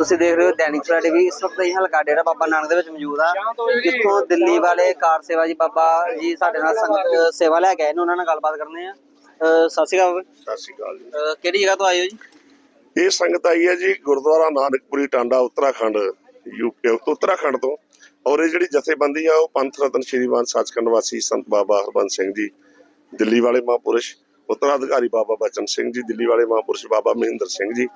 ਤੁਸੀਂ ਦੇਖ ਰਹੇ ਹੋ ਦੈਨਿਕ ਸਵੇਰਾ ਟੀਵੀ। ਇਸ ਵਕਤ ਅਸੀਂ ਹਲਕਾ ਡੇਰਾ ਬਾਬਾ ਨਾਨਕ ਦੇ ਵਿੱਚ ਮੌਜੂਦ ਆ ਜਿੱਥੋਂ ਦਿੱਲੀ ਵਾਲੇ ਕਾਰ ਸੇਵਾ ਜੀ ਬਾਬਾ ਜੀ ਸਾਡੇ ਨਾਲ ਸੰਗਤ ਸੇਵਾ ਲੈ ਕੇ ਆਏ ਨੇ ਉਹਨਾਂ ਨਾਲ ਗੱਲਬਾਤ ਕਰਨੇ ਆ। ਅਹ ਸਤਿ ਸ਼੍ਰੀ ਅਕਾਲ ਬਾਬਾ। ਸਤਿ ਸ਼੍ਰੀ ਅਕਾਲ ਜੀ। ਅਹ ਕਿਹੜੀ ਜਗ੍ਹਾ ਤੋਂ ਆਏ ਹੋ ਜੀ? ਇਹ ਸੰਗਤ ਆਈ ਹੈ ਜੀ ਗੁਰਦੁਆਰਾ ਨਾਨਕਪੁਰੀ ਟਾਂਡਾ ਉੱਤਰਾਖੰਡ ਯੂਪੀ ਉੱਤਰਾਖੰਡ ਤੋਂ। ਔਰ ਇਹ ਜਿਹੜੀ ਜਥੇਬੰਦੀ ਆ ਉਹ ਪੰਥ ਰਤਨ ਸ਼੍ਰੀਮਾਨ ਸੱਚਖੰਡ ਵਾਸੀ ਸੰਤ ਬਾਬਾ ਹਰਬੰਸ ਸਿੰਘ ਜੀ ਦਿੱਲੀ ਵਾਲੇ ਮਹਾਂਪੁਰਸ਼ ਉੱਤਰਾਧਿਕਾਰੀ ਬਾਬਾ ਬਚਨ ਸਿੰਘ ਜੀ ਦਿੱਲੀ ਵਾਲੇ ਮਹਾਂਪੁਰਸ਼ ਬਾਬਾ ਮਹਿੰਦਰ ਸਿੰਘ ਜੀ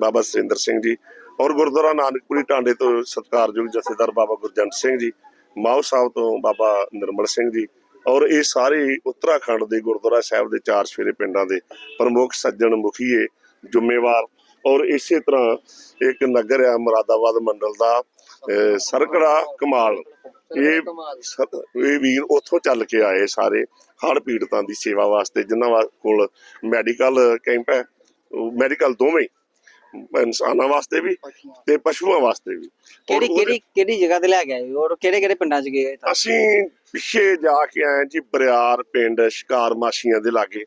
ਬਾਬਾ ਸੁਰਿੰਦਰ ਸਿੰਘ ਜੀ ਔਰ ਗੁਰਦੁਆਰਾ ਨਾਨਕਪੁਰੀ ਟਾਂਡੇ ਤੋਂ ਸਤਿਕਾਰਯੋਗ ਜਥੇਦਾਰ ਬਾਬਾ ਗੁਰਜੰਟ ਸਿੰਘ ਜੀ ਮਾਓ ਸਾਹਿਬ ਤੋਂ ਬਾਬਾ ਨਿਰਮਲ ਸਿੰਘ ਜੀ ਔਰ ਇਹ ਸਾਰੇ ਉੱਤਰਾਖੰਡ ਦੇ ਗੁਰਦੁਆਰਾ ਸਾਹਿਬ ਦੇ ਚਾਰ ਸਫੇਰੇ ਪਿੰਡਾਂ ਦੇ ਪ੍ਰਮੁੱਖ ਸੱਜਣ ਮੁਖੀਏ ਜ਼ਿੰਮੇਵਾਰ ਔਰ ਇਸੇ ਤਰ੍ਹਾਂ ਇੱਕ ਨਗਰ ਆ ਮੁਰਾਦਾਬਾਦ ਮੰਡਲ ਦਾ ਸਰਕੜਾ ਕਮਾਲ। ਇਹ ਇਹ ਵੀਰ ਉੱਥੋਂ ਚੱਲ ਕੇ ਆਏ ਸਾਰੇ ਹੜ੍ਹ ਪੀੜਤਾਂ ਦੀ ਸੇਵਾ ਵਾਸਤੇ ਜਿਨ੍ਹਾਂ ਕੋਲ ਮੈਡੀਕਲ ਕੈਂਪ ਹੈ ਮੈਡੀਕਲ ਦੋਵੇਂ ਇਨਸਾਨਾਂ ਵਾਸਤੇ ਵੀ ਤੇ ਪਸ਼ੂਆਂ ਵਾਸਤੇ ਵੀ। ਕਿਹੜੀ ਕਿਹੜੀ ਕਿਹੜੀ ਜਗ੍ਹਾ ਤੇ ਲੈ ਕੇ ਆਏ ਔਰ ਕਿਹੜੇ ਕਿਹੜੇ ਪਿੰਡਾਂ 'ਚ ਗਏ? ਅਸੀਂ ਪਿੱਛੇ ਜਾ ਕੇ ਆਏ ਜੀ ਬਰਿਆਰ ਪਿੰਡ ਸ਼ਿਕਾਰ ਮਾਸ਼ੀਆਂ ਦੇ ਲਾਗੇ।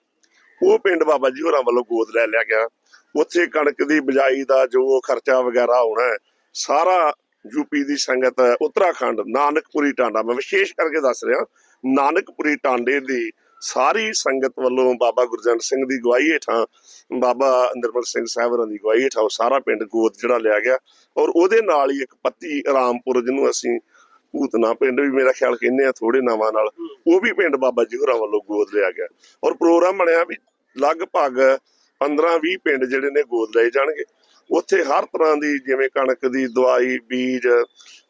ਉਹ ਪਿੰਡ ਬਾਬਾ ਜੀ ਹੋਰਾਂ ਵੱਲੋਂ ਗੋਦ ਲੈ ਲਿਆ ਗਿਆ। ਉੱਥੇ ਕਣਕ ਦੀ ਬਿਜਾਈ ਦਾ ਜੋ ਖਰਚਾ ਵਗੈਰਾ ਹੋਣਾ ਸਾਰਾ ਯੂਪੀ ਦੀ ਸੰਗਤ ਉੱਤਰਾਖੰਡ ਨਾਨਕਪੁਰੀ ਟਾਂਡਾ ਮੈਂ ਵਿਸ਼ੇਸ਼ ਕਰਕੇ ਦੱਸ ਰਿਹਾ ਨਾਨਕਪੁਰੀ ਟਾਂਡੇ ਦੀ ਸਾਰੀ ਸੰਗਤ ਵੱਲੋਂ ਬਾਬਾ ਗੁਰਜੰਟ ਸਿੰਘ ਦੀ ਗਵਾਹੀ ਹੇਠਾਂ, ਬਾਬਾ ਨਿਰਮਲ ਸਿੰਘ ਸਾਹਿਬ ਦੀ ਗਵਾਹੀ ਹੇਠਾਂ ਸਾਰਾ ਪਿੰਡ ਗੋਦ ਜਿਹੜਾ ਲਿਆ ਗਿਆ ਔਰ ਉਹਦੇ ਨਾਲ ਹੀ ਇੱਕ ਪੱਤੀ ਰਾਮਪੁਰ ਜਿਹਨੂੰ ਅਸੀਂ ਭੂਤਨਾ ਪਿੰਡ ਵੀ ਮੇਰਾ ਖਿਆਲ ਕਹਿੰਦੇ ਆ ਥੋੜੇ ਨਾਵਾਂ ਨਾਲ, ਉਹ ਵੀ ਪਿੰਡ ਬਾਬਾ ਜੀ ਹੋਰਾਂ ਵੱਲੋਂ ਗੋਦ ਲਿਆ ਗਿਆ ਔਰ ਪ੍ਰੋਗਰਾਮ ਬਣਿਆ ਵੀ ਲਗਭਗ 15-20 ਪਿੰਡ ਜਿਹੜੇ ਨੇ ਗੋਦ ਲਏ ਜਾਣਗੇ, ਉੱਥੇ ਹਰ ਤਰ੍ਹਾਂ ਦੀ ਜਿਵੇਂ ਕਣਕ ਦੀ ਦਵਾਈ, ਬੀਜ,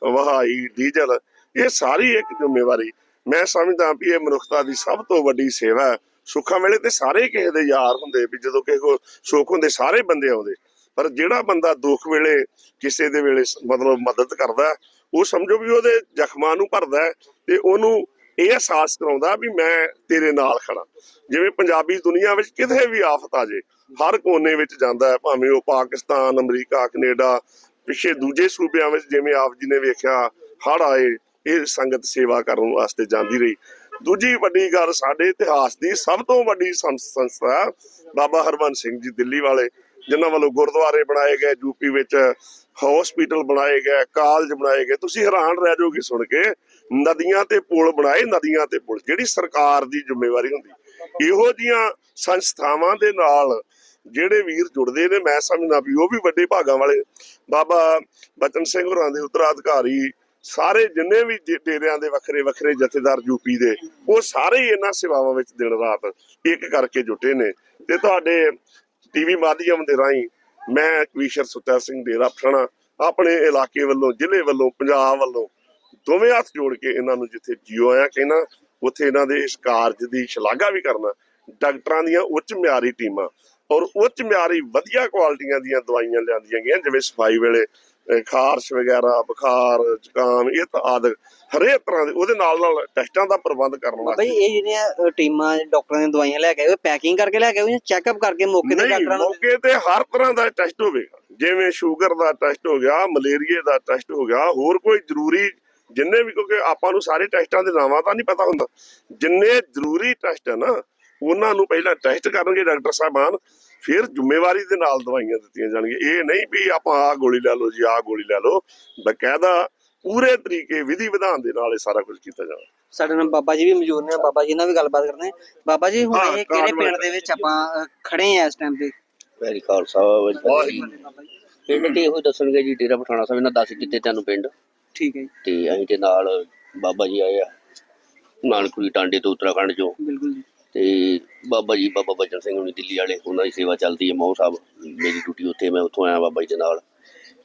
ਵਹਾਈ, ਡੀਜ਼ਲ ਇਹ ਸਾਰੀ ਇੱਕ ਜ਼ਿੰਮੇਵਾਰੀ ਮੈਂ ਸਮਝਦਾ ਵੀ ਇਹ ਮਨੁੱਖਤਾ ਦੀ ਸਭ ਤੋਂ ਵੱਡੀ ਸੇਵਾ ਹੈ। ਸੁੱਖਾਂ ਵੇਲੇ ਤੇ ਸਾਰੇ ਕਿਸੇ ਦੇ ਯਾਰ ਹੁੰਦੇ, ਵੀ ਜਦੋਂ ਕਿਸੇ ਕੋ ਸੁੱਖ ਹੁੰਦੇ, ਸਾਰੇ ਬੰਦੇ ਆਉਂਦੇ। ਪਰ ਜਿਹੜਾ ਬੰਦਾ ਦੁੱਖ ਵੇਲੇ, ਕਿਸੇ ਦੇ ਵੇਲੇ ਮਤਲਬ ਮਦਦ ਕਰਦਾ, ਉਹ ਸਮਝੋ ਵੀ ਉਹਦੇ ਜ਼ਖਮਾਂ ਨੂੰ ਭਰਦਾ ਤੇ ਉਹਨੂੰ ਇਹ ਅਹਿਸਾਸ ਕਰਾਉਂਦਾ ਵੀ ਮੈਂ ਤੇਰੇ ਨਾਲ ਖੜਾ ਜਿਵੇਂ ਪੰਜਾਬੀ ਦੁਨੀਆ ਵਿੱਚ ਕਿਤੇ ਵੀ ਆਫਤ ਆ ਜੇ ਹਰ ਕੋਨੇ ਵਿੱਚ ਜਾਂਦਾ ਹੈ, ਭਾਵੇਂ ਉਹ ਪਾਕਿਸਤਾਨ, ਅਮਰੀਕਾ, ਕੈਨੇਡਾ, ਪਿੱਛੇ ਦੂਜੇ ਸੂਬਿਆਂ ਵਿੱਚ ਜਿਵੇਂ ਆਪ ਜੀ ਨੇ ਵੇਖਿਆ ਹੜ ਆਏ ਇਹ ਸੰਗਤ ਸੇਵਾ ਕਰਨ ਵਾਸਤੇ ਜਾਂਦੀ ਰਹੀ। ਦੂਜੀ ਵੱਡੀ ਗੱਲ ਸਾਡੇ ਇਤਿਹਾਸ ਦੀ ਸਭ ਤੋਂ ਵੱਡੀ ਸੰਸਥਾ ਬਾਬਾ ਹਰਬੰਸ ਸਿੰਘ ਜੀ ਦਿੱਲੀ ਵਾਲੇ, ਜਿਨ੍ਹਾਂ ਵੱਲੋਂ ਗੁਰਦੁਆਰੇ ਬਣਾਏ ਗਏ ਯੂਪੀ ਵਿੱਚ ਹਸਪੀਟਲ ਬਣਾਏ ਗਏ ਕਾਲਜ ਬਣਾਏ ਗਏ। ਤੁਸੀਂ ਹੈਰਾਨ ਰਹਿ ਜਾਓਗੇ ਸੁਣ ਕੇ, ਨਦੀਆਂ ਤੇ ਪੁਲ ਬਣਾਏ, ਨਦੀਆਂ ਤੇ ਪੁਲ। ਜਿਹੜੀ ਸਰਕਾਰ ਦੀ ਜ਼ਿੰਮੇਵਾਰੀ ਹੁੰਦੀ, ਇਹੋ ਜੀਆਂ ਸੰਸਥਾਵਾਂ ਦੇ ਨਾਲ ਜਿਹੜੇ ਵੀਰ ਜੁੜਦੇ ਨੇ, ਮੈਂ ਸਮਝਦਾ ਵੀ ਉਹ ਵੀ ਵੱਡੇ ਭਾਗਾਂ ਵਾਲੇ। ਬਾਬਾ ਬਚਨ ਸਿੰਘ ਹੋਰਾਂ ਦੇ ਉੱਤਰਾਧਿਕਾਰੀ ਸਾਰੇ ਜਿੰਨੇ ਵੀ ਡੇਰਿਆਂ ਦੇ ਵੱਖਰੇ ਵੱਖਰੇ ਜਥੇਦਾਰ ਯੂਪੀ ਦੇ, ਉਹ ਸਾਰੇ ਹੀ ਇਹਨਾਂ ਸੇਵਾਵਾਂ ਵਿੱਚ ਦਿਨ ਰਾਤ ਇੱਕ ਕਰਕੇ ਜੁਟੇ ਨੇ। ਤੇ ਤੁਹਾਡੇ ਟੀਵੀ ਮਾਧਿਅਮ ਦੇ ਰਾਹੀਂ ਮੈਂ ਕਵੀਸ਼ਰ ਸੁੱਚਾ ਸਿੰਘ ਡੇਰਾ ਪਠਾਣਾ ਆਪਣੇ ਇਲਾਕੇ ਵੱਲੋਂ, ਜ਼ਿਲ੍ਹੇ ਵੱਲੋਂ, ਪੰਜਾਬ ਵੱਲੋਂ ਦੋਵੇਂ ਹੱਥ ਜੋੜ ਕੇ ਇਹਨਾਂ ਨੂੰ ਜਿੱਥੇ ਜੀਓ ਆਇਆ ਕਹਿਣਾ, ਉੱਥੇ ਇਹਨਾਂ ਦੇ ਇਸ ਕਾਰਜ ਦੀ ਸ਼ਲਾਘਾ ਵੀ ਕਰਨਾ, ਡਾਕਟਰਾਂ ਦੀਆਂ ਉੱਚ ਮਿਆਰੀ ਟੀਮਾਂ ਔਰ ਉੱਚ ਮਿਆਰੀ ਵਧੀਆ ਕੁਆਲਿਟੀਆਂ ਦੀਆਂ ਦਵਾਈਆਂ ਲਿਆਂਦੀਆਂ ਗਈਆਂ, ਜਿਵੇਂ ਸਫ਼ਾਈ ਵੇਲੇ ਖਾਰਸ਼ ਵਗੈਰਾ ਬੁਖਾਰ ਜ਼ੁਕਾਮ ਇਹ ਤਾਂ ਆਦਿ ਹਰੇਕ ਤਰ੍ਹਾਂ ਦੇ ਉਹਦੇ ਨਾਲ ਨਾਲ ਟੈਸਟਾਂ ਦਾ ਪ੍ਰਬੰਧ ਕਰਨ ਬਈ ਵਾਸਤੇ ਇਹ ਜਿਹੜੀਆਂ ਟੀਮਾਂ ਡਾਕਟਰਾਂ ਦੀਆਂ ਦਵਾਈਆਂ ਲੈ ਕੇ ਆਏ ਉਹ ਪੈਕਿੰਗ ਕਰਕੇ ਲੈ ਕੇ ਆਏ ਜਾਂ ਚੈੱਕਅਪ ਕਰਕੇ ਮੌਕੇ ਤੇ ਡਾਕਟਰਾਂ ਨੂੰ ਮੌਕੇ ਤੇ ਹਰ ਤਰ੍ਹਾਂ ਦਾ ਟੈਸਟ ਹੋਵੇਗਾ ਜਿਵੇਂ ਸ਼ੂਗਰ ਦਾ ਟੈਸਟ ਹੋ ਗਿਆ ਮਲੇਰੀਏ ਦਾ ਟੈਸਟ ਹੋ ਗਿਆ ਹੋਰ ਕੋਈ ਜ਼ਰੂਰੀ ਜਿੰਨੇ ਵੀ ਕਿਉਂਕਿ ਆਪਾਂ ਨੂੰ ਸਾਰੇ ਟੈਸਟਾਂ ਦੇ ਨਾਵਾਂ ਤਾਂ ਨਹੀਂ ਪਤਾ ਹੁੰਦਾ। ਜਿੰਨੇ ਜ਼ਰੂਰੀ ਟੈਸਟ ਹੈ ਨਾ ਉਹਨਾਂ ਨੂੰ ਪਹਿਲਾਂ ਟੈਸਟ ਕਰਨਗੇ ਡਾਕਟਰ ਸਾਹਿਬਾਨ ਫਿਰ ਜ਼ਿੰਮੇਵਾਰੀ ਦੇ ਨਾਲ ਦਵਾਈਆਂ ਦਿੱਤੀਆਂ ਜਾਣਗੀਆਂ। ਇਹ ਨਹੀਂ ਵੀ ਆਪਾਂ ਆਹ ਗੋਲੀ ਲੈ ਲਓ ਜੀ ਆਹ ਗੋਲੀ ਲੈ ਲਓ। ਬਕਾਇਦਾ ਪੂਰੇ ਤਰੀਕੇ ਵਿਧੀ ਵਿਧਾਨ ਦੇ ਨਾਲ ਇਹ ਸਾਰਾ ਕੁਝ ਕੀਤਾ ਜਾਣਾ। ਸਾਡੇ ਨਾਲ ਬਾਬਾ ਜੀ ਵੀ ਮੌਜੂਦ ਨੇ ਬਾਬਾ ਜੀ ਨਾਲ ਵੀ ਗੱਲਬਾਤ ਕਰਦੇ ਹਾਂ ਬਾਬਾ ਜੀ ਹੁਣ ਇਹ ਕਿਹੜੇ ਪਿੰਡ ਦੇ ਵਿੱਚ ਆਪਾਂ ਖੜੇ ਆ ਇਸ ਟਾਈਮ ਤੇ? ਵੈਰੀ ਖਾਲਸਾ ਜੀ ਪਿੰਡ ਤੇ ਇਹੋ ਦੱਸਣਗੇ ਜੀ ਡੇਰਾ ਪਠਾਣਾ ਸਾਹਿਬ ਇਹਨਾਂ ਦੱਸ ਦਿੱਤੇ ਤੁਹਾਨੂੰ ਪਿੰਡ। ਠੀਕ ਹੈ ਜੀ। ਤੇ ਅਸੀਂ ਤੇ ਨਾਲ ਬਾਬਾ ਜੀ ਆਏ ਆ ਨਾਨਕਪੁਰੀ ਟਾਂਡੇ ਤੋਂ ਉੱਤਰਾਖੰਡ ਚੋਂ। ਬਿਲਕੁਲ ਜੀ। ਤੇ ਬਾਬਾ ਜੀ ਬਾਬਾ ਬਚਨ ਸਿੰਘ ਹੁਣੀ ਦਿੱਲੀ ਵਾਲੇ ਉਹਨਾਂ ਦੀ ਸੇਵਾ ਚੱਲਦੀ ਹੈ ਮੌ ਸਾਹਿਬ ਮੇਰੀ ਡਿਊਟੀ ਉੱਥੇ ਮੈਂ ਉੱਥੋਂ ਆਇਆ ਬਾਬਾ ਜੀ ਦੇ ਨਾਲ।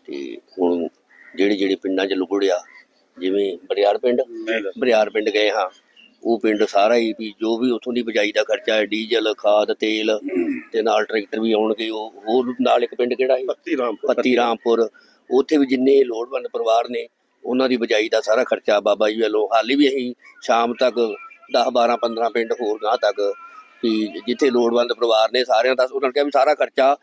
ਤੇ ਹੁਣ ਜਿਹੜੇ ਜਿਹੜੇ ਪਿੰਡਾਂ 'ਚ ਲੁਕੜਿਆ ਜਿਵੇਂ ਬਰਿਆਰ ਪਿੰਡ ਬਰਿਆਰ ਪਿੰਡ ਗਏ ਹਾਂ ਉਹ ਪਿੰਡ ਸਾਰਾ ਹੀ ਵੀ ਜੋ ਵੀ ਉੱਥੋਂ ਦੀ ਬਜਾਈ ਦਾ ਖਰਚਾ ਹੈ ਡੀਜ਼ਲ ਖਾਦ ਤੇਲ ਤੇ ਨਾਲ ਟਰੈਕਟਰ ਵੀ ਆਉਣਗੇ ਉਹ ਹੋਰ ਨਾਲ ਇੱਕ ਪਿੰਡ ਕਿਹੜਾ ਹੈ? ਪੱਤੀ ਰਾਮ ਪੱਤੀ ਰਾਮਪੁਰ। ਉੱਥੇ ਵੀ ਜਿੰਨੇ ਲੋੜਵੰਦ ਪਰਿਵਾਰ ਨੇ ਉਹਨਾਂ ਦੀ ਬਜਾਈ ਦਾ ਸਾਰਾ ਖਰਚਾ ਬਾਬਾ ਜੀ ਵੱਲੋਂ ਹਾਲੇ ਵੀ ਅਸੀਂ ਸ਼ਾਮ ਤੱਕ 10 12 15 ਪਿੰਡ ਹੋਰ ਗਾਂ ਤੱਕ ਵੀ ਜਿੱਥੇ ਲੋੜਵੰਦ ਪਰਿਵਾਰ ਨੇ ਸਾਰਿਆਂ ਦਾ ਉਹਨਾਂ ਨੇ ਕਿਹਾ ਵੀ ਸਾਰਾ ਖਰਚਾ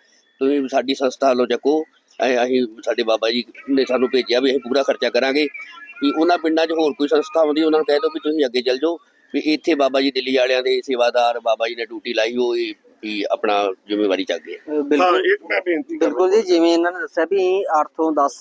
ਤੁਸੀਂ ਸਾਡੀ ਸੰਸਥਾ ਵੱਲੋਂ ਚੱਕੋ। ਅਸੀਂ ਅਸੀਂ ਸਾਡੇ ਬਾਬਾ ਜੀ ਨੇ ਸਾਨੂੰ ਭੇਜਿਆ ਵੀ ਅਸੀਂ ਪੂਰਾ ਖਰਚਾ ਕਰਾਂਗੇ। ਵੀ ਉਹਨਾਂ ਪਿੰਡਾਂ 'ਚ ਹੋਰ ਕੋਈ ਸੰਸਥਾ ਹੁੰਦੀ ਉਹਨਾਂ ਨੂੰ ਕਹਿ ਦਿਓ ਵੀ ਤੁਸੀਂ ਅੱਗੇ ਚੱਲ ਜਾਓ। ਵੀ ਇੱਥੇ ਬਾਬਾ ਜੀ ਦਿੱਲੀ ਵਾਲਿਆਂ ਦੇ ਸੇਵਾਦਾਰ ਬਾਬਾ ਜੀ ਨੇ ਡਿਊਟੀ ਲਾਈ ਹੋਈ ਵੀ ਆਪਣਾ ਜ਼ਿੰਮੇਵਾਰੀ ਅਹ ਹਾਂ ਬਿਲਕੁਲ ਇੱਕ ਮੈਂ ਬੇਨਤੀ ਕਰਦਾ ਬਿਲਕੁਲ ਜੀ ਜਿਵੇਂ ਇਹਨਾਂ ਨੇ ਦੱਸਿਆ ਵੀ 8 ਤੋਂ 10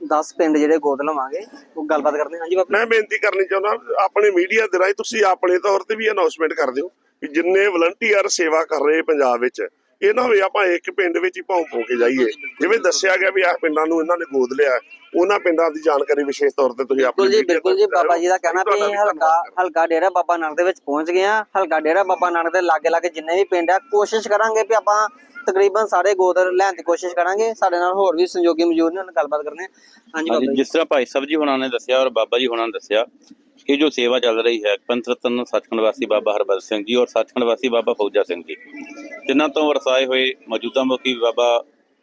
10 ਪਿੰਡ ਜਿਹੜੇ ਗੋਦ ਲਵਾਂਗੇ ਉਹ ਗੱਲਬਾਤ ਕਰਦੇ ਹਾਂ। ਹਾਂਜੀ ਬਾਬਾ ਮੈਂ ਬੇਨਤੀ ਕਰਨੀ ਚਾਹੁੰਦਾ ਆਪਣੇ ਮੀਡੀਆ ਦੇ ਰਾਹੀਂ ਤੁਸੀਂ ਆਪਣੇ ਤੌਰ ਤੇ ਵੀ ਅਨਾਉਂਸਮੈਂਟ ਕਰ ਦਿਓ ਕਿ ਜਿੰਨੇ ਵਲੰਟੀਅਰ ਸੇਵਾ ਕਰ ਰਹੇ ਪੰਜਾਬ ਵਿੱਚ ਇਹ ਨਾ ਹੋਵੇ ਆਪਾਂ ਇੱਕ ਪਿੰਡ ਵਿੱਚ ਹੀ ਭੌਂ ਭੌਂ ਕੇ ਜਾਈਏ। ਜਿਵੇਂ ਦੱਸਿਆ ਗਿਆ ਵੀ ਆਹ ਪਿੰਡਾਂ ਨੂੰ ਇਹਨਾਂ ਨੇ ਗੋਦ ਲਿਆ ਉਹਨਾਂ ਪਿੰਡਾਂ ਦੀ ਜਾਣਕਾਰੀ ਵਿਸ਼ੇਸ਼ ਤੌਰ ਤੇ ਤੁਸੀਂ ਆਪਣੀ ਜੀ ਬਿਲਕੁਲ ਜੀ ਬਾਬਾ ਜੀ ਦਾ ਕਹਿਣਾ ਵੀ ਹਲਕਾ ਹਲਕਾ ਡੇਰਾ ਬਾਬਾ ਨਾਨਕ ਦੇ ਵਿੱਚ ਪਹੁੰਚ ਗਏ ਆ ਹਲਕਾ ਡੇਰਾ ਬਾਬਾ ਨਾਨਕ ਦੇ ਲਾਗੇ ਲਾਗੇ ਜਿੰਨੇ ਵੀ ਪਿੰਡ ਆ ਕੋਸ਼ਿਸ਼ ਕਰਾਂਗੇ ਵੀ ਆਪਾਂ ਤਕਰੀਬਨ ਸਾਰੇ ਗੋਦ ਲੈਣ ਦੀ ਕੋਸ਼ਿਸ਼ ਕਰਾਂਗੇ। ਸਾਡੇ ਨਾਲ ਹੋਰ ਵੀ ਸੰਯੋਗੀ ਮੌਜੂਦ ਨੇ ਉਹਨਾਂ ਨਾਲ ਗੱਲਬਾਤ ਕਰਨੇ। ਹਾਂਜੀ ਬਾਬਾ ਹਾਂਜੀ ਜੀ। ਜਿਸ ਤਰ੍ਹਾਂ ਭਾਈ ਸਾਹਿਬ ਜੀ ਹੁਣਾਂ ਨੇ ਦੱਸਿਆ ਔਰ ਬਾਬਾ ਜੀ ਹੁਣਾਂ ਨੇ ਦੱਸਿਆ ਇਹ ਜੋ ਸੇਵਾ ਚੱਲ ਰਹੀ ਹੈ ਪੰਥ ਰਤਨ ਸੱਚਖੰਡ ਵਾਸੀ ਬਾਬਾ ਹਰਬੰਸ ਸਿੰਘ ਜੀ ਔਰ ਸੱਚਖੰਡ ਵਾਸੀ ਬਾਬਾ ਫੌਜਾ ਸਿੰਘ ਜੀ। ਜਿਨ੍ਹਾਂ ਤੋਂ ਵਰਸਾਏ ਹੋਏ ਮੌਜੂਦਾ ਮੁਖੀ ਬਾਬਾ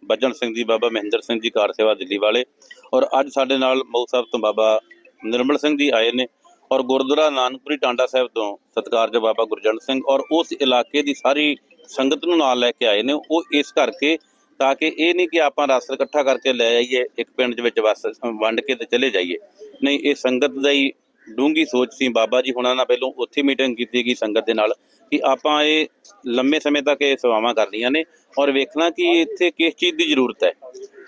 ਬੱਜਣ ਸਿੰਘ ਜੀ ਬਾਬਾ ਮਹਿੰਦਰ ਸਿੰਘ ਜੀ ਕਾਰ ਸੇਵਾ ਦਿੱਲੀ ਵਾਲੇ ਔਰ ਅੱਜ ਸਾਡੇ ਨਾਲ ਮਊ ਸਾਹਿਬ ਤੋਂ ਬਾਬਾ ਨਿਰਮਲ ਸਿੰਘ ਜੀ ਆਏ ਨੇ ਔਰ ਗੁਰਦੁਆਰਾ ਨਾਨਕਪੁਰੀ ਟਾਂਡਾ ਸਾਹਿਬ ਤੋਂ ਸਤਿਕਾਰਯੋਗ ਬਾਬਾ ਗੁਰਜੰਟ ਸਿੰਘ ਔਰ ਉਸ ਇਲਾਕੇ ਦੀ ਸਾਰੀ ਸੰਗਤ ਨੂੰ ਨਾਲ ਲੈ ਕੇ ਆਏ ਨੇ, ਉਹ ਇਸ ਕਰਕੇ ਤਾਂ ਕਿ ਇਹ ਨਹੀਂ ਕਿ ਆਪਾਂ ਰਸ ਇਕੱਠਾ ਕਰਕੇ ਲੈ ਆਈਏ, ਇੱਕ ਪਿੰਡ ਦੇ ਵਿੱਚ ਵਸ, ਵੰਡ ਕੇ ਤੇ ਚਲੇ ਜਾਈਏ। ਨਹੀਂ, ਇਹ ਸੰਗਤ ਦਾ ਹੀ ਡੂੰਗੀ ਸੋਚ ਸੀ, ਬਾਬਾ ਜੀ ਹੁਣਾਂ ਨਾਲ ਪਹਿਲੋਂ ਉੱਥੇ ਮੀਟਿੰਗ ਕੀਤੀ ਗਈ ਸੰਗਤ ਦੇ ਨਾਲ ਕਿ ਆਪਾਂ ਇਹ ਲੰਮੇ ਸਮੇਂ ਤੱਕ ਇਹ ਸੇਵਾਵਾਂ ਕਰਨੀਆਂ ਨੇ ਔਰ ਵੇਖਣਾ ਕਿ ਇੱਥੇ ਕਿਸ ਚੀਜ਼ ਦੀ ਜ਼ਰੂਰਤ ਹੈ।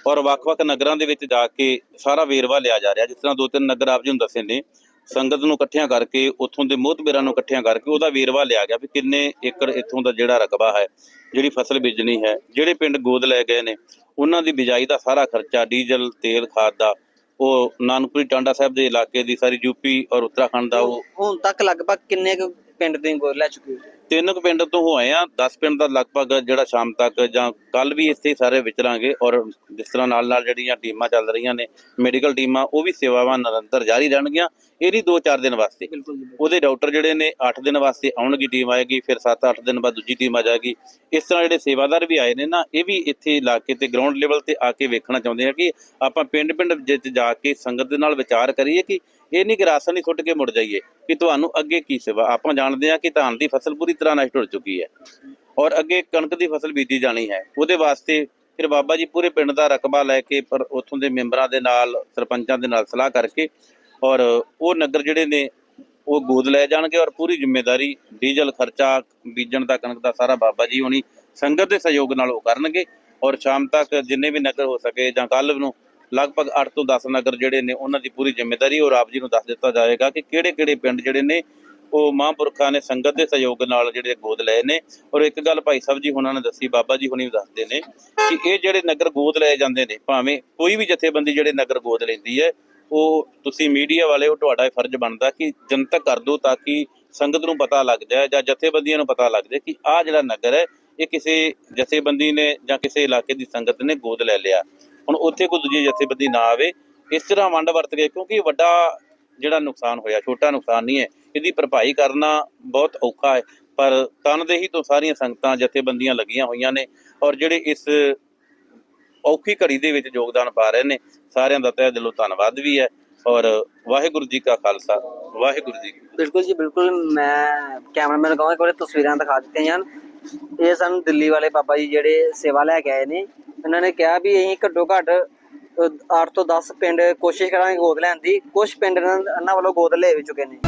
ਔਰ ਵੱਖ-ਵੱਖ ਨਗਰਾਂ ਦੇ ਵਿੱਚ ਜਾ ਕੇ ਸਾਰਾ ਵੇਰਵਾ ਲਿਆ ਜਾ ਰਿਹਾ, ਜਿਸ ਤਰ੍ਹਾਂ ਦੋ ਤਿੰਨ ਨਗਰ ਆਪ ਜੀ ਨੂੰ ਦੱਸੇ ਨੇ ਸੰਗਤ ਨੂੰ ਇਕੱਠਿਆਂ ਕਰਕੇ, ਉੱਥੋਂ ਦੇ ਮੋਹਤਬਰਾਂ ਨੂੰ ਇਕੱਠਿਆਂ ਕਰਕੇ ਉਹਦਾ ਵੇਰਵਾ ਲਿਆ ਗਿਆ ਵੀ ਕਿੰਨੇ ਏਕੜ ਇੱਥੋਂ ਦਾ ਜਿਹੜਾ ਰਕਬਾ ਹੈ, ਜਿਹੜੀ ਫਸਲ ਬੀਜਣੀ ਹੈ, ਜਿਹੜੇ ਪਿੰਡ ਗੋਦ ਲੈ ਗਏ ਨੇ, ਉਹਨਾਂ ਦੀ ਬਿਜਾਈ ਦਾ ਸਾਰਾ ਖਰਚਾ ਡੀਜ਼ਲ, ਤੇਲ, ਖਾਦ ਦਾ, ਉਹ ਨਾਨਕਪੁਰੀ ਟਾਂਡਾ ਸਾਹਿਬ ਦੇ ਇਲਾਕੇ ਦੀ ਸਾਰੀ ਯੂਪੀ ਔਰ ਉੱਤਰਾਖੰਡ ਦਾ ਉਹ ਹੁਣ ਤੱਕ ਲਗਭਗ ਕਿੰਨੇ ਪਿੰਡ ਤੁਸੀਂ ਗੋਦ ਲੈ ਚੁੱਕੇ ਤਿੰਨ ਕੁ ਪਿੰਡ ਤੋਂ ਹੋਏ ਆ 10 ਪਿੰਡ ਦਾ ਲਗਭਗ ਜਿਹੜਾ ਸ਼ਾਮ ਤੱਕ ਜਾਂ ਕੱਲ ਵੀ ਇੱਥੇ ਸਾਰੇ ਵਿਚਰਾਂਗੇ ਔਰ ਜਿਸ ਤਰ੍ਹਾਂ ਨਾਲ ਨਾਲ ਜਿਹੜੀਆਂ ਟੀਮਾਂ ਚੱਲ ਰਹੀਆਂ ਨੇ ਮੈਡੀਕਲ ਟੀਮਾਂ ਉਹ ਵੀ ਸੇਵਾਵਾਂ ਨਿਰੰਤਰ ਜਾਰੀ ਰਹਿਣਗੀਆਂ। ਇਹ ਨਹੀਂ 2-4 ਦਿਨ ਵਾਸਤੇ। ਉਹਦੇ ਡਾਕਟਰ ਜਿਹੜੇ ਨੇ 8 ਦਿਨ ਵਾਸਤੇ ਆਉਣਗੀ ਟੀਮ ਆਏਗੀ ਫਿਰ 7-8 ਦਿਨ ਬਾਅਦ ਦੂਜੀ ਟੀਮ ਆ ਜਾਏਗੀ। ਇਸ ਤਰ੍ਹਾਂ ਜਿਹੜੇ ਸੇਵਾਦਾਰ ਵੀ ਆਏ ਨੇ ਨਾ ਇਹ ਵੀ ਇੱਥੇ ਇਲਾਕੇ ਤੇ ਗਰਾਊਂਡ ਲੈਵਲ ਤੇ ਆ ਕੇ ਵੇਖਣਾ ਚਾਹੁੰਦੇ ਆ ਕਿ ਆਪਾਂ ਪਿੰਡ-ਪਿੰਡ ਵਿੱਚ ਜਾ ਕੇ ਸੰਗਤ ਦੇ ਨਾਲ ਵਿਚਾਰ ਕਰੀਏ ਕਿ ਇਹ ਨਹੀਂ ਕਿ ਰਾਸ਼ਨ ਨਹੀਂ ਸੁੱਟ ਕੇ ਮੁੜ ਜਾਈਏ ਕਿ ਤੁਹਾਨੂੰ ਅੱਗੇ ਕੀ ਸੇਵਾ, ਆਪਾਂ ਜਾਣਦੇ ਹਾਂ ਕਿ ਧਾਨ ਦੀ ਫਸਲ ਪੂਰੀ ਤਰ੍ਹਾਂ ਨਸ਼ਟ ਹੋ ਚੁੱਕੀ ਹੈ ਔਰ ਅੱਗੇ ਕਣਕ ਦੀ ਫਸਲ ਬੀਜੀ ਜਾਣੀ ਹੈ, ਉਹਦੇ ਵਾਸਤੇ ਫਿਰ ਬਾਬਾ ਜੀ ਪੂਰੇ ਪਿੰਡ ਦਾ ਰਕਬਾ ਲੈ ਕੇ ਪਰ ਉੱਥੋਂ ਦੇ ਮੈਂਬਰਾਂ ਦੇ ਨਾਲ, ਸਰਪੰਚਾਂ ਦੇ ਨਾਲ ਸਲਾਹ ਕਰਕੇ ਔਰ ਉਹ ਨਗਰ ਜਿਹੜੇ ਨੇ, ਉਹ ਗੋਦ ਲੈ ਜਾਣਗੇ ਔਰ ਪੂਰੀ ਜ਼ਿੰਮੇਵਾਰੀ ਡੀਜ਼ਲ ਖਰਚਾ, ਬੀਜਣ ਦਾ, ਕਣਕ ਦਾ ਸਾਰਾ ਬਾਬਾ ਜੀ ਹੋਣੀ ਸੰਗਤ ਦੇ ਸਹਿਯੋਗ ਨਾਲ ਉਹ ਕਰਨਗੇ ਔਰ ਸ਼ਾਮ ਤੱਕ ਜਿੰਨੇ ਵੀ ਨਗਰ ਹੋ ਸਕੇ ਜਾਂ ਕੱਲ ਨੂੰ ਲਗਭਗ 8 ਤੋਂ 10 ਨਗਰ ਜਿਹੜੇ ਨੇ, ਉਹਨਾਂ ਦੀ ਪੂਰੀ ਜ਼ਿੰਮੇਵਾਰੀ ਔਰ ਆਪ ਜੀ ਨੂੰ ਦੱਸ ਦਿੱਤਾ ਜਾਏਗਾ ਕਿ ਕਿਹੜੇ-ਕਿਹੜੇ ਪਿੰਡ ਜਿਹੜੇ ਨੇ, ਉਹ ਮਹਾਂਪੁਰਖਾਂ ਨੇ ਸੰਗਤ ਦੇ ਸਹਿਯੋਗ ਨਾਲ ਜਿਹੜੇ ਗੋਦ ਲਏ ਨੇ। ਔਰ ਇੱਕ ਗੱਲ ਭਾਈ ਸਾਹਿਬ ਜੀ ਉਹਨਾਂ ਨੇ ਦੱਸੀ, ਬਾਬਾ ਜੀ ਹੁਣੀ ਵੀ ਦੱਸਦੇ ਨੇ ਕਿ ਇਹ ਜਿਹੜੇ ਨਗਰ ਗੋਦ ਲਏ ਜਾਂਦੇ ਨੇ, ਭਾਵੇਂ ਕੋਈ ਵੀ ਜਥੇਬੰਦੀ ਜਿਹੜੇ ਨਗਰ ਗੋਦ ਲੈਂਦੀ ਹੈ, ਉਹ ਤੁਸੀਂ ਮੀਡੀਆ ਵਾਲੇ, ਉਹ ਤੁਹਾਡਾ ਇਹ ਫਰਜ਼ ਬਣਦਾ ਕਿ ਜਨਤਕ ਕਰ ਦਿਓ ਤਾਂ ਕਿ ਸੰਗਤ ਨੂੰ ਪਤਾ ਲੱਗ ਜਾਏ ਜਾਂ ਜਥੇਬੰਦੀਆਂ ਨੂੰ ਪਤਾ ਲੱਗ ਜਾਏ ਕਿ ਆਹ ਜਿਹੜਾ ਨਗਰ ਹੈ, ਇਹ ਕਿਸੇ ਜਥੇਬੰਦੀ ਨੇ ਜਾਂ ਕਿਸੇ ਇਲਾਕੇ ਦੀ ਸੰਗਤ ਨੇ ਗੋਦ ਲੈ ਲਿਆ। ਹੁਣ ਉੱਥੇ ਕੋਈ ਦੂਜੀ ਜਥੇਬੰਦੀ ਨਾ ਆਵੇ, ਇਸ ਤਰ੍ਹਾਂ ਵੰਡ ਵਰਤ ਕੇ, ਕਿਉਂਕਿ ਵੱਡਾ ਜਿਹੜਾ ਨੁਕਸਾਨ ਹੋਇਆ, ਛੋਟਾ ਨੁਕਸਾਨ ਨਹੀਂ ਹੈ। ਇਹਦੀ ਭਰਪਾਈ ਕਰਨਾ ਬਹੁਤ ਔਖਾ ਹੈ, ਪਰ ਤਨਦੇਹੀ ਤੋਂ ਸਾਰੀਆਂ ਸੰਗਤਾਂ, ਜਥੇਬੰਦੀਆਂ ਲੱਗੀਆਂ ਹੋਈਆਂ ਨੇ ਔਰ ਜਿਹੜੇ ਇਸ ਔਖੀ ਘੜੀ ਦੇ ਵਿੱਚ ਯੋਗਦਾਨ ਪਾ ਰਹੇ ਨੇ, ਸਾਰਿਆਂ ਦਾ ਤਹਿ ਦਿਲੋਂ ਧੰਨਵਾਦ ਵੀ ਹੈ ਔਰ ਵਾਹਿਗੁਰੂ ਜੀ ਕਾ ਖਾਲਸਾ, ਵਾਹਿਗੁਰੂ ਜੀ ਬਿਲਕੁਲ ਜੀ, ਬਿਲਕੁਲ। ਮੈਂ ਕੈਮਰਾਮੈਨ ਨੂੰ ਕਹਾਂਗਾ ਕਿ ਤਸਵੀਰਾਂ ਦਿਖਾ ਦਿੱਤੀਆਂ ਜਾਣ। ਇਹ ਸਾਨੂੰ ਦਿੱਲੀ ਵਾਲੇ ਬਾਬਾ ਜੀ ਜਿਹੜੇ ਸੇਵਾ ਲੈ ਕੇ ਆਏ ਨੇ, ਇਹਨਾਂ ਨੇ ਕਿਹਾ ਵੀ ਅਸੀਂ ਘੱਟੋ ਘੱਟ 8 ਤੋਂ 10 ਪਿੰਡ ਕੋਸ਼ਿਸ਼ ਕਰਾਂਗੇ ਗੋਦ ਲੈਣ ਦੀ। ਕੁਝ ਪਿੰਡ ਇਹਨਾਂ ਵੱਲੋਂ ਗੋਦ ਲੈ ਵੀ ਚੁੱਕੇ ਨੇ।